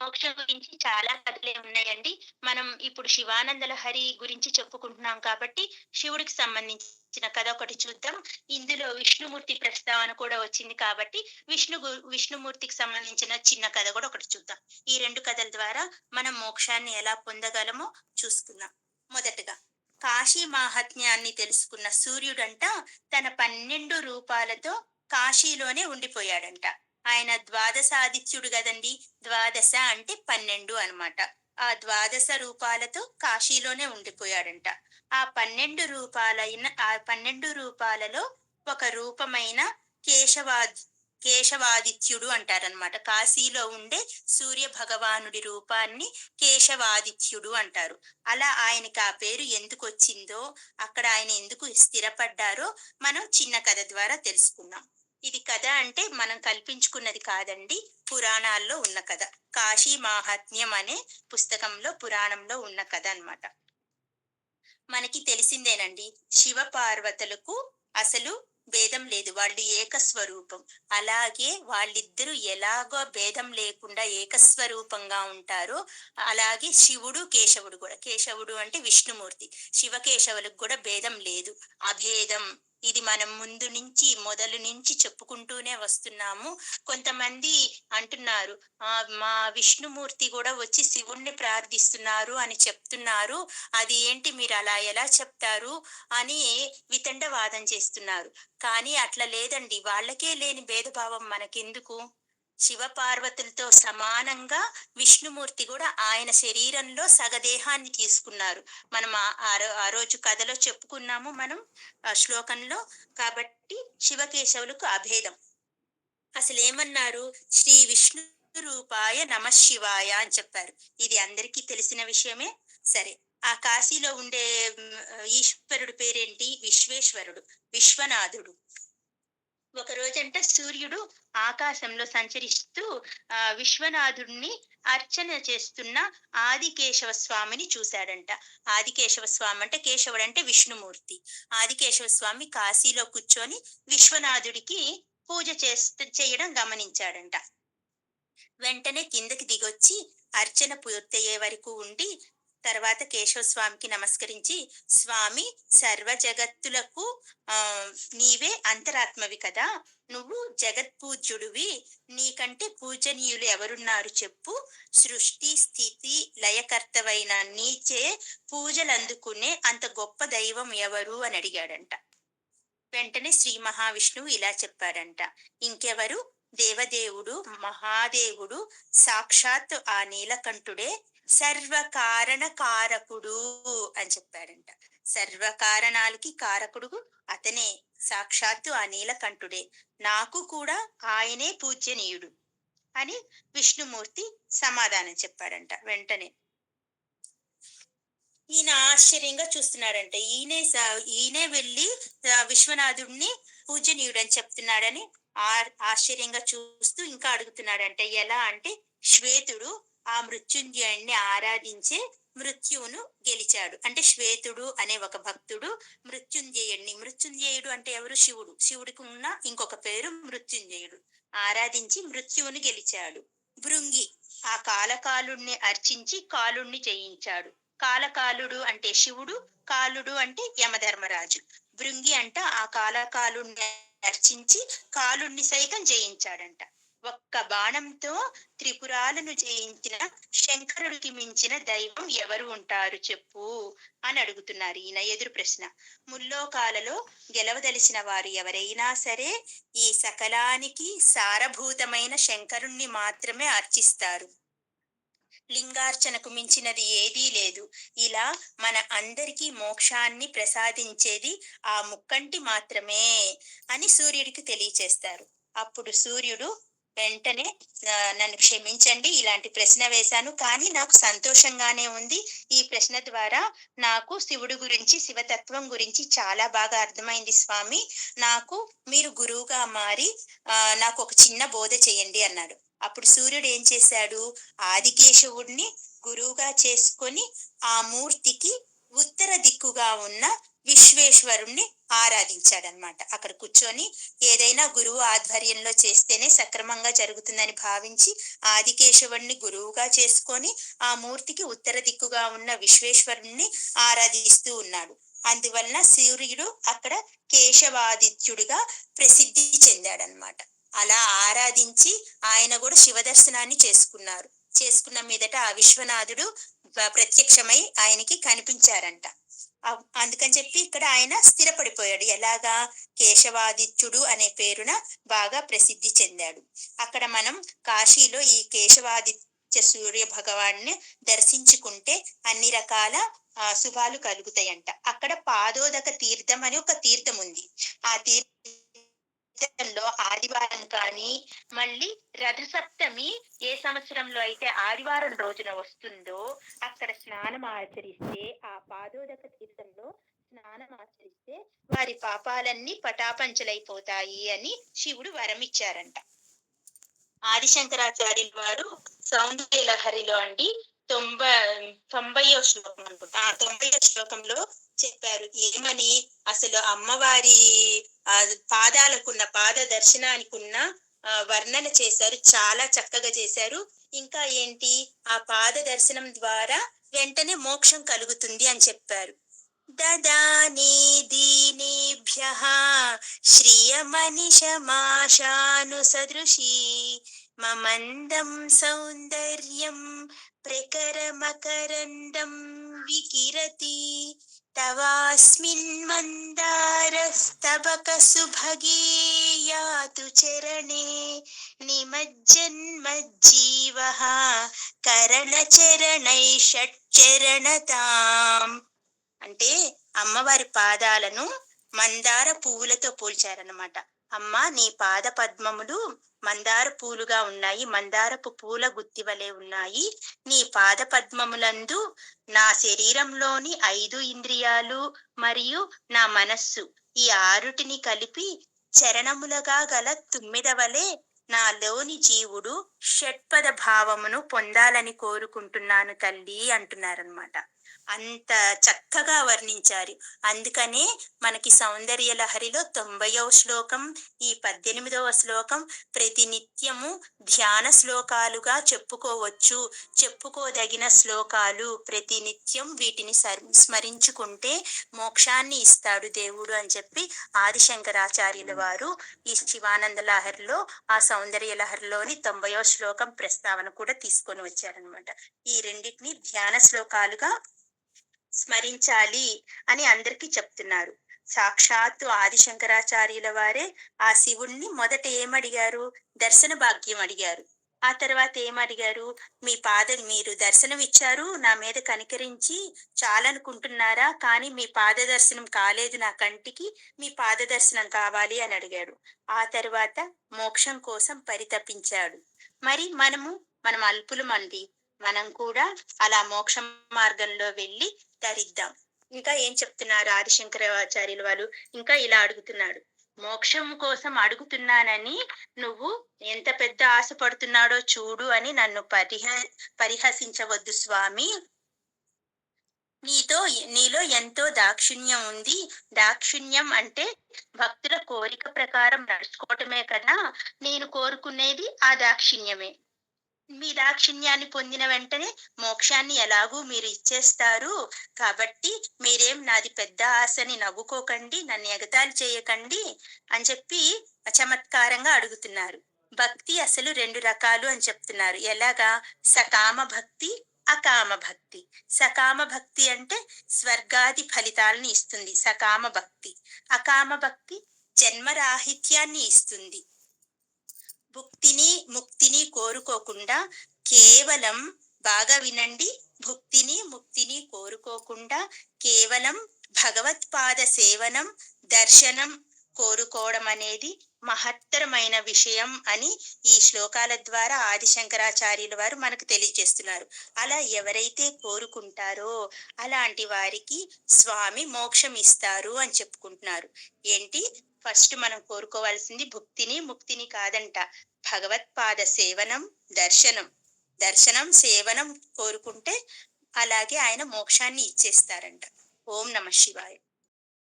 మోక్షం గురించి చాలా కథలే ఉన్నాయండి. మనం ఇప్పుడు శివానందల హరి గురించి చెప్పుకుంటున్నాం కాబట్టి శివుడికి సంబంధించిన కథ ఒకటి చూద్దాం. ఇందులో విష్ణుమూర్తి ప్రస్తావన కూడా వచ్చింది కాబట్టి విష్ణు విష్ణుమూర్తికి సంబంధించిన చిన్న కథ కూడా ఒకటి చూద్దాం. ఈ రెండు కథల ద్వారా మనం మోక్షాన్ని ఎలా పొందగలమో చూసుకుందాం. మొదటగా కాశీ మాహాత్మ్యాన్ని తెలుసుకున్న సూర్యుడంట తన పన్నెండు రూపాలతో కాశీలోనే ఉండిపోయాడంట. ఆయన ద్వాదశాదిత్యుడు కదండి. ద్వాదశ అంటే పన్నెండు అనమాట. ఆ ద్వాదశ రూపాలతో కాశీలోనే ఉండిపోయాడంట. ఆ పన్నెండు రూపాలైన ఆ పన్నెండు రూపాలలో ఒక రూపమైన కేశవాది కేశవాదిత్యుడు అంటారనమాట. కాశీలో ఉండే సూర్య భగవానుడి రూపాన్ని కేశవాదిత్యుడు అంటారు. అలా ఆయనకి ఆ పేరు ఎందుకు వచ్చిందో అక్కడ ఆయన ఎందుకు స్థిరపడ్డారో మనం చిన్న కథ ద్వారా తెలుసుకున్నాం ఇది కథ అంటే మనం కల్పించుకున్నది కాదండి పురాణాల్లో ఉన్న కథ. కాశీ మాహాత్మ్యం అనే పుస్తకంలో పురాణంలో ఉన్న కథ అన్నమాట. మనకి తెలిసిందేనండి శివ పార్వతులకు అసలు భేదం లేదు. వాళ్ళు ఏకస్వరూపం. అలాగే వాళ్ళిద్దరూ ఎలాగో భేదం లేకుండా ఏకస్వరూపంగా ఉంటారో అలాగే శివుడు కేశవుడు కూడా. కేశవుడు అంటే విష్ణుమూర్తి. శివకేశవులకు కూడా భేదం లేదు. అభేదం ఇది మనం ముందు నుంచి మొదలు నుంచి చెప్పుకుంటూనే వస్తున్నాము. కొంతమంది అంటున్నారు ఆ మా విష్ణుమూర్తి కూడా వచ్చి శివుణ్ణి ప్రార్థిస్తున్నారు అని చెప్తున్నారు. అది ఏంటి? మీరు అలా ఎలా చెప్తారు? అని వితండవాదం చేస్తున్నారు. కానీ అట్లా లేదండి. వాళ్ళకే లేని భేదభావం మనకెందుకు? శివపార్వతులతో సమానంగా విష్ణుమూర్తి కూడా ఆయన శరీరంలో సగదేహాన్ని తీసుకున్నారు. మనం ఆ- ఆ ఆ రోజు కథలో చెప్పుకున్నాము మనం ఆ శ్లోకంలో. కాబట్టి శివకేశవులకు అభేదం. అసలు ఏమన్నారు శ్రీ విష్ణు రూపాయ నమ శివాయ అని చెప్పారు. ఇది అందరికీ తెలిసిన విషయమే. సరే ఆ కాశీలో ఉండే ఈశ్వరుడు పేరేంటి? విశ్వేశ్వరుడు విశ్వనాథుడు. ఒక రోజంట సూర్యుడు ఆకాశంలో సంచరిస్తూ ఆ విశ్వనాథుడిని అర్చన చేస్తున్న ఆదికేశవ స్వామిని చూశాడంట. ఆదికేశవ స్వామి అంటే కేశవుడు అంటే విష్ణుమూర్తి. ఆదికేశవ స్వామి కాశీలో కూర్చొని విశ్వనాథుడికి పూజ చేస్తూ చేయడం గమనించాడంట. వెంటనే కిందకి దిగొచ్చి అర్చన పూర్తయ్యే వరకు ఉండి తర్వాత కేశవ స్వామికి నమస్కరించి స్వామి సర్వ జగత్తులకు నీవే అంతరాత్మవి కదా. నువ్వు జగత్పూజ్యుడివి. నీకంటే పూజనీయులు ఎవరున్నారు చెప్పు. సృష్టి స్థితి లయకర్తవైన నీచే పూజలు అందుకునే అంత గొప్ప దైవం ఎవరు? అని అడిగాడంట. వెంటనే శ్రీ మహావిష్ణువు ఇలా చెప్పాడంట. ఇంకెవరు? దేవదేవుడు మహాదేవుడు సాక్షాత్ ఆ నీలకంఠుడే. సర్వకారణ కారకుడు అని చెప్పాడంట. సర్వకారణాలకి కారకుడు అతనే సాక్షాత్తు ఆ నీలకంఠుడే. నాకు కూడా ఆయనే పూజ్యనీయుడు అని విష్ణుమూర్తి సమాధానం చెప్పాడంట వెంటనే. ఈయన ఆశ్చర్యంగా చూస్తున్నాడంట ఈయనే ఈయనే వెళ్ళి విశ్వనాథుడిని పూజనీయుడు అని చెప్తున్నాడని ఆ- ఆశ్చర్యంగా చూస్తూ ఇంకా అడుగుతున్నాడంట ఎలా అంటే శ్వేతుడు ఆ మృత్యుంజయుణ్ణి ఆరాధించే మృత్యువును గెలిచాడు. అంటే శ్వేతుడు అనే ఒక భక్తుడు మృత్యుంజయుణ్ణి. మృత్యుంజయుడు అంటే ఎవరు? శివుడు. శివుడికి ఉన్న ఇంకొక పేరు మృత్యుంజయుడు. ఆరాధించి మృత్యువును గెలిచాడు. భృంగి ఆ కాలకాలుణ్ణి అర్చించి కాలుణ్ణి జయించాడు. కాలకాలుడు అంటే శివుడు కాలుడు అంటే యమధర్మరాజు. భృంగి అంట ఆ కాలకాలుణ్ణి అర్చించి కాలుణ్ణి సైతం జయించాడంట. ఒక్క బాణంతో త్రిపురాలను జయించిన శంకరుడికి మించిన దైవం ఎవరు ఉంటారు చెప్పు అని అడుగుతున్నారు ఈయన ఎదురు ప్రశ్న. ముల్లోకాలలో గెలవదలిచిన వారు ఎవరైనా సరే ఈ సకలానికి సారభూతమైన శంకరుణ్ణి మాత్రమే అర్చిస్తారు. లింగార్చనకు మించినది ఏదీ లేదు. ఇలా మన అందరికీ మోక్షాన్ని ప్రసాదించేది ఆ ముక్కంటి మాత్రమే అని సూర్యుడికి తెలియచేస్తారు. అప్పుడు సూర్యుడు వెంటనే నన్ను క్షమించండి ఇలాంటి ప్రశ్న వేశాను. కానీ నాకు సంతోషంగానే ఉంది. ఈ ప్రశ్న ద్వారా నాకు శివుడు గురించి శివతత్వం గురించి చాలా బాగా అర్థమైంది స్వామి. నాకు మీరు గురువుగా మారి ఆ, నాకు ఒక చిన్న బోధ చేయండి అన్నాడు. అప్పుడు సూర్యుడు ఏం చేశాడు? ఆదికేశవుడిని గురువుగా చేసుకొని ఆ మూర్తికి ఉత్తర దిక్కుగా ఉన్న విశ్వేశ్వరుణ్ణి ఆరాధించాడనమాట. అక్కడ కూర్చొని ఏదైనా గురువు ఆధ్వర్యంలో చేస్తేనే సక్రమంగా జరుగుతుందని భావించి ఆదికేశవుణ్ణి గురువుగా చేసుకొని ఆ మూర్తికి ఉత్తర దిక్కుగా ఉన్న విశ్వేశ్వరుణ్ణి ఆరాధిస్తూ ఉన్నాడు. అందువలన సూర్యుడు అక్కడ కేశవాదిత్యుడిగా ప్రసిద్ధి చెందాడనమాట. అలా ఆరాధించి ఆయన కూడా శివ దర్శనాన్ని చేసుకున్నారు. చేసుకున్న మీదట ఆ విశ్వనాథుడు ప్రత్యక్షమై ఆయనకి కనిపించారంట. అందుకని చెప్పి ఇక్కడ ఆయన స్థిరపడిపోయాడు. ఎలాగా? కేశవాదిత్యుడు అనే పేరున బాగా ప్రసిద్ధి చెందాడు. అక్కడ మనం కాశీలో ఈ కేశవాదిత్య సూర్య భగవాన్ని దర్శించుకుంటే అన్ని రకాల శుభాలు కలుగుతాయంట. అక్కడ పాదోదక తీర్థం అని ఒక తీర్థం ఉంది. ఆ తీర్థంలో ఆదివారం కానీ మళ్ళీ రథసప్తమి ఏ సంవత్సరంలో అయితే ఆదివారం రోజున వస్తుందో అక్కడ స్నానం ఆచరిస్తే ఆ పాదోదక తీర్థంలో స్నానం ఆచరిస్తే వారి పాపాలన్నీ పటాపంచలైపోతాయి అని శివుడు వరం ఇచ్చారంట ఆదిశంకరాచార్యుల వారు సౌందర్య లహరిలో అండి తొంభై తొంభయో శ్లోకం అనుకుంటా ఆ తొంభైయో శ్లోకంలో చెప్పారు ఏమని? అసలు అమ్మవారి ఆ పాదాలకున్న పాద దర్శనానికి ఉన్న ఆ, వర్ణన చేశారు. చాలా చక్కగా చేశారు. ఇంకా ఏంటి? ఆ పాద దర్శనం ద్వారా వెంటనే మోక్షం కలుగుతుంది అని చెప్పారు. దదాని దీనేభ్య శ్రియమనిషమాశాను సదృశీ మమందం సౌందర్యం ప్రకరమకరందం వికిరతి తవాస్మిన్ మందారస్తబక సుభగే యాతు చరణే నిమజ్జన్మజ్జీవ కరణచరణై షట్చరణతాం అంటే అమ్మవారి పాదాలను మందార పువ్వులతో పోల్చారనమాట అమ్మ నీ పాద పద్మములు మందార పూలుగా ఉన్నాయి. మందారపు పూల గుత్తి వలె ఉన్నాయి. నీ పాద పద్మములందు నా శరీరంలోని ఐదు ఇంద్రియాలు మరియు నా మనస్సు ఈ ఆరుటిని కలిపి చరణములుగా గల తుమ్మిద వలె నాలోని జీవుడు షట్పద భావమును పొందాలని కోరుకుంటున్నాను తల్లి అంటున్నారనమాట అంత చక్కగా వర్ణించారు. అందుకనే మనకి సౌందర్య లహరిలో తొంభైవ శ్లోకం ఈ పద్దెనిమిదవ శ్లోకం ప్రతినిత్యము ధ్యాన శ్లోకాలుగా చెప్పుకోవచ్చు. చెప్పుకోదగిన శ్లోకాలు ప్రతినిత్యం వీటిని స్మరించుకుంటే మోక్షాన్ని ఇస్తాడు దేవుడు అని చెప్పి ఆదిశంకరాచార్యుల వారు ఈ శివానంద లహరిలో ఆ సౌందర్య లహరిలోని తొంభయో శ్లోకం ప్రస్తావన కూడా తీసుకొని వచ్చారనమాట ఈ రెండింటిని ధ్యాన శ్లోకాలుగా స్మరించాలి అని అందరికీ చెప్తున్నారు. సాక్షాత్తు ఆదిశంకరాచార్యుల వారే ఆ శివుణ్ణి మొదట ఏమడిగారు? దర్శన భాగ్యం అడిగారు. ఆ తర్వాత ఏమడిగారు? మీ పాద మీరు దర్శనం ఇచ్చారు నా మీద కనికరించి చాలనుకుంటున్నారా? కానీ మీ పాద దర్శనం కాలేదు నా కంటికి మీ పాద దర్శనం కావాలి అని అడిగాడు. ఆ తర్వాత మోక్షం కోసం పరితపించాడు. మరి మనము మనం అల్పులమండి మనం కూడా అలా మోక్ష మార్గంలో వెళ్ళి ధరిద్దాం ఇంకా ఏం చెప్తున్నారు ఆదిశంకరాచార్యులు వాళ్ళు? ఇంకా ఇలా అడుగుతున్నాడు. మోక్షం కోసం అడుగుతున్నానని నువ్వు ఎంత పెద్ద ఆశ పడుతున్నాడో చూడు అని నన్ను పరిహ పరిహసించవద్దు స్వామి. నీతో నీలో ఎంతో దాక్షిణ్యం ఉంది. దాక్షిణ్యం అంటే భక్తుల కోరిక ప్రకారం నడుచుకోవటమే కదా. నేను కోరుకునేది ఆ దాక్షిణ్యమే. మీ దాక్షిణ్యాన్ని పొందిన వెంటనే మోక్షాన్ని ఎలాగూ మీరు ఇచ్చేస్తారు. కాబట్టి మీరేం నాది పెద్ద ఆశని నవ్వుకోకండి నన్ను ఎగతాళి చేయకండి అని చెప్పి చమత్కారంగా అడుగుతున్నారు. భక్తి అసలు రెండు రకాలు అని చెప్తున్నారు. ఎలాగా? సకామ భక్తి అకామ భక్తి సకామ భక్తి అంటే స్వర్గాది ఫలితాలను ఇస్తుంది. సకామ భక్తి అకామ భక్తి జన్మరాహిత్యాన్ని ఇస్తుంది. భుక్తిని ముక్తిని కోరుకోకుండా కేవలం బాగా వినండి భుక్తిని ముక్తిని కోరుకోకుండా కేవలం భగవత్పాద సేవనం దర్శనం కోరుకోవడం అనేది మహత్తరమైన విషయం అని ఈ శ్లోకాల ద్వారా ఆదిశంకరాచార్యుల వారు మనకు తెలియజేస్తున్నారు. అలా ఎవరైతే కోరుకుంటారో అలాంటి వారికి స్వామి మోక్షం ఇస్తారు అని చెప్పుకుంటున్నారు. ఏంటి? ఫస్ట్ మనం కోరుకోవాల్సింది భుక్తిని ముక్తిని కాదంట. భగవత్పాద సేవనం దర్శనం. దర్శనం సేవనం కోరుకుంటే అలాగే ఆయన మోక్షాన్ని ఇచ్చేస్తారంట. ఓం నమ శివాయ.